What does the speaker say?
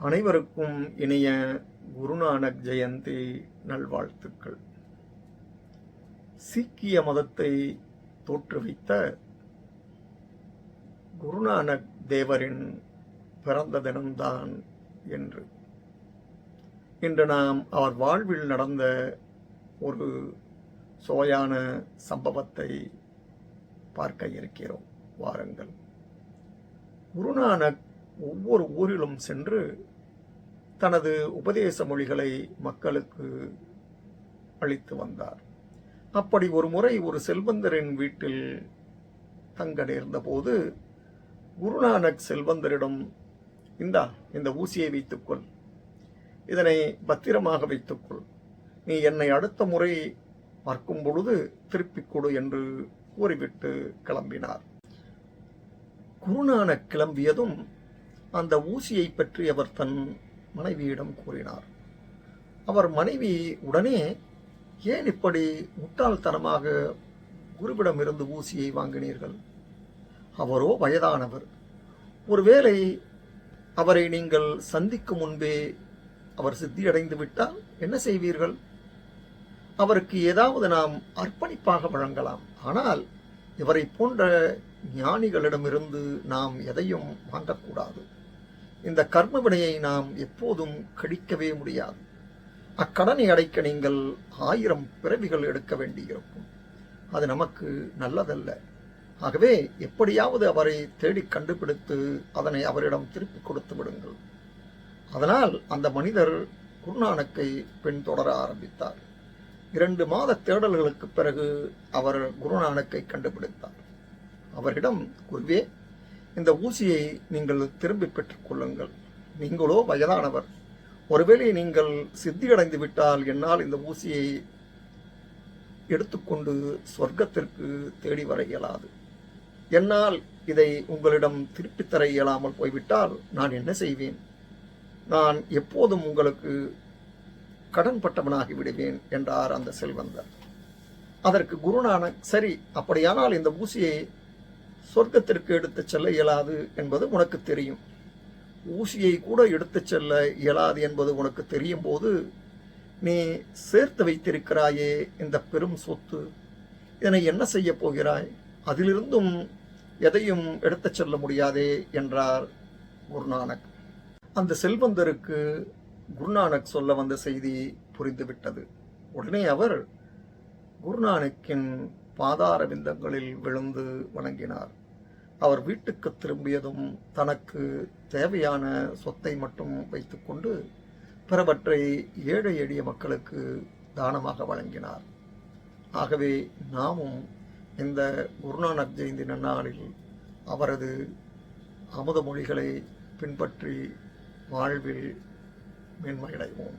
அனைவருக்கும் இனிய குருநானக் ஜெயந்தி நல்வாழ்த்துக்கள். சீக்கிய மதத்தை தோற்றுவித்த குருநானக் தேவரின் பிறந்த தினம்தான் என்று. இன்று நாம் அவர் வாழ்வில் நடந்த ஒரு சுவையான சம்பவத்தை பார்க்க இருக்கிறோம். வாருங்கள். குருநானக் ஒவ்வொரு ஊரிலும் சென்று தனது உபதேச மொழிகளை மக்களுக்கு அளித்து வந்தார். அப்படி ஒரு முறை ஒரு செல்வந்தரின் வீட்டில் தங்க நேர்ந்தபோது குருநானக் செல்வந்தரிடம் இந்தா இந்த ஊசியை வைத்துக்கொள். இதனை பத்திரமாக வைத்துக்கொள். நீ என்னை அடுத்த முறை பார்க்கும் பொழுது திருப்பிக் கொடு என்று கூறிவிட்டு கிளம்பினார். குருநானக் கிளம்பியதும் அந்த ஊசியை பற்றி அவர் தன் மனைவியிடம் கூறினார். அவர் மனைவி உடனே ஏன் இப்படி முட்டாள்தனமாக குருவிடமிருந்து ஊசியை வாங்கினீர்கள்? அவரோ வயதானவர். ஒருவேளை அவரை நீங்கள் சந்திக்கும் முன்பே அவர் சித்தியடைந்து விட்டால் என்ன செய்வீர்கள்? அவருக்கு ஏதாவது நாம் அர்ப்பணிப்பாக வழங்கலாம். ஆனால் இவரை போன்ற ஞானிகளிடமிருந்து நாம் எதையும் வாங்கக்கூடாது. இந்த கர்ம வினையை நாம் எப்போதும் கழிக்கவே முடியாது. அக்கடனை அடைக்க நீங்கள் ஆயிரம் பிறவிகள் எடுக்க வேண்டியிருக்கும். அது நமக்கு நல்லதல்ல. ஆகவே எப்படியாவது அவரை தேடி கண்டுபிடித்து அதனை அவரிடம் திருப்பி கொடுத்து விடுங்கள். அதனால் அந்த மனிதர் குருநானக்கை பின்தொடர ஆரம்பித்தார். இரண்டு மாத தேடல்களுக்கு பிறகு அவர் குருநானக்கை கண்டுபிடித்தார். அவரிடம் குருவே இந்த ஊசியை நீங்கள் திரும்பி பெற்றுக்கொள்ளுங்கள் நீங்களோ வயதானவர். ஒருவேளை நீங்கள் சித்தியடைந்து விட்டால் என்னால் இந்த ஊசியை எடுத்துக்கொண்டு சொர்க்கத்திற்கு தேடி வர இயலாது. என்னால் இதை உங்களிடம் திருப்பித் தர இயலாமல் போய்விட்டால் நான் என்ன செய்வேன்? நான் எப்போதும் உங்களுக்கு கடன்பட்டவனாகி விடுவேன் என்றார் அந்த செல்வந்தர். அதற்கு குருநானக் சரி அப்படியானால் இந்த ஊசியை சொர்க்கத்திற்கு எடுத்துச் செல்ல இயலாது என்பது உனக்கு தெரியும். ஊசியை கூட எடுத்துச் செல்ல இயலாது என்பது உனக்கு தெரியும் போது நீ சேர்த்து வைத்திருக்கிறாயே இந்த பெரும் சொத்து. இதனை என்ன செய்ய போகிறாய்? அதிலிருந்தும் எதையும் எடுத்துச் செல்ல முடியாதே என்றார் குருநானக். அந்த செல்வந்தருக்கு குருநானக் சொல்ல வந்த செய்தி புரிந்துவிட்டது. உடனே அவர் குருநானக்கின் பாதார விந்தங்களில் விழுந்து வணங்கினார். அவர் வீட்டுக்கு திரும்பியதும் தனக்கு தேவையான சொத்தை மட்டும் வைத்துக்கொண்டு பிறவற்றை ஏழை எளிய மக்களுக்கு தானமாக வழங்கினார். ஆகவே நாமும் இந்த குருநானக் ஜெயந்தி நன்னாளில் அவரது அமுத மொழிகளை பின்பற்றி வாழ்வில் மேன்மையடைவோம்.